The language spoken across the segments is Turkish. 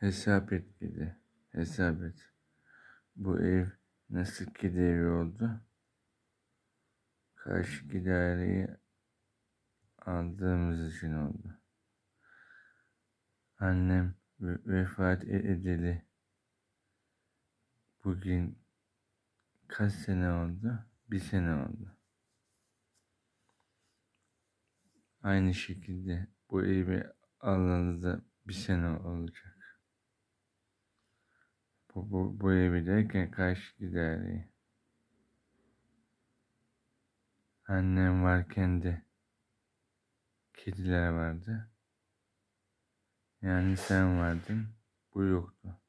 Hesap et kedi. Hesap et. Bu ev nasıl evi oldu? Karşı idareyi aldığımız için oldu. Annem ve- vefat e- edeli bugün kaç sene oldu? Bir sene oldu. Aynı şekilde bu evi alalı da bir sene olacak. Bu, bu, evi derken karşı idareyi. Annem varken de kediler vardı. Yani sen vardın, bu yoktu.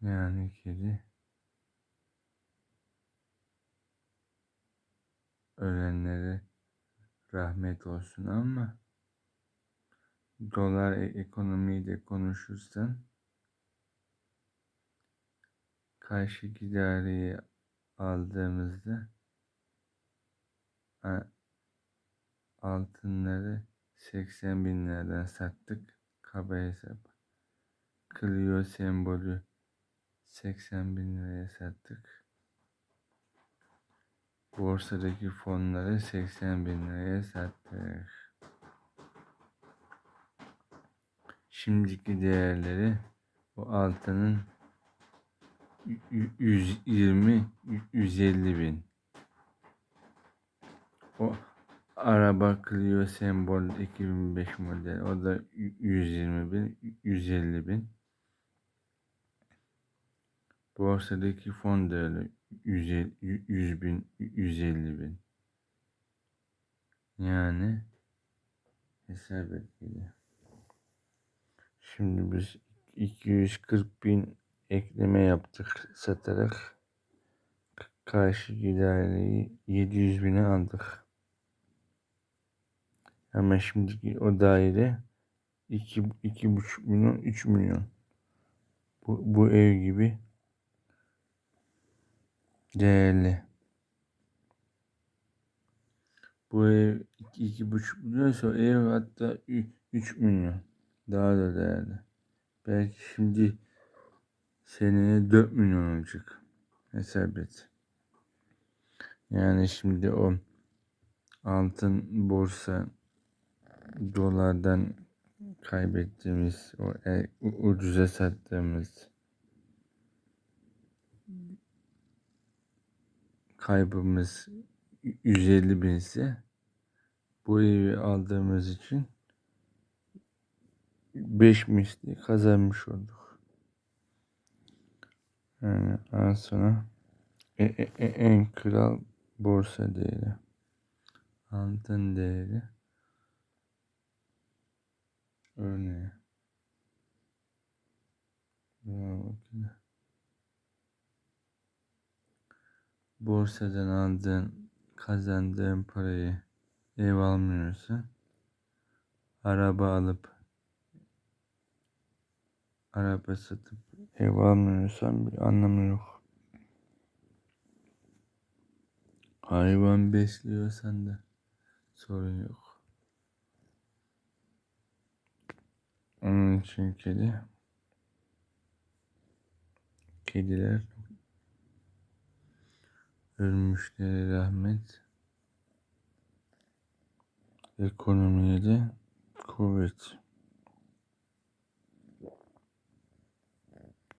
Yani kedi ölenlere rahmet olsun ama dolar e- ekonomiyi de konuşursan karşı idareyi aldığımızda altınları 80 bin liradan sattık kaba hesap. Clio sembolü 80 bin liraya sattık. Borsadaki fonları 80 bin liraya sattık. Şimdiki değerleri o altının 120 150 bin. O araba Clio sembol 2005 model. O da 120 bin, 150 bin. Borsadaki fon öyle 150, 100 bin, 150 bin. Yani hesap et gibi. Şimdi biz 240 bin ekleme yaptık satarak karşı idareyi 700 bine aldık. Ama şimdiki o daire 2 2,5 milyon 3 milyon. Bu, bu ev gibi değerli. Bu ev 2,5 milyonsa ev hatta 3 milyon. Daha da değerli. Belki şimdi seneye 4 milyon olacak. Hesap et. Yani şimdi o altın borsa dolardan kaybettiğimiz o e, ucuza sattığımız kaybımız 150 bin ise bu evi aldığımız için 5 misli kazanmış olduk. Yani az sonra e, e, e, en kral borsa değeri. Altın değeri. Örneğin. Borsadan aldığın, kazandığın parayı ev almıyorsan, araba alıp, araba satıp ev almıyorsan bir anlamı yok. Hayvan besliyorsan da sorun yok. Onun için kedi, kediler ölmüşlere rahmet, ekonomiye de kuvvet.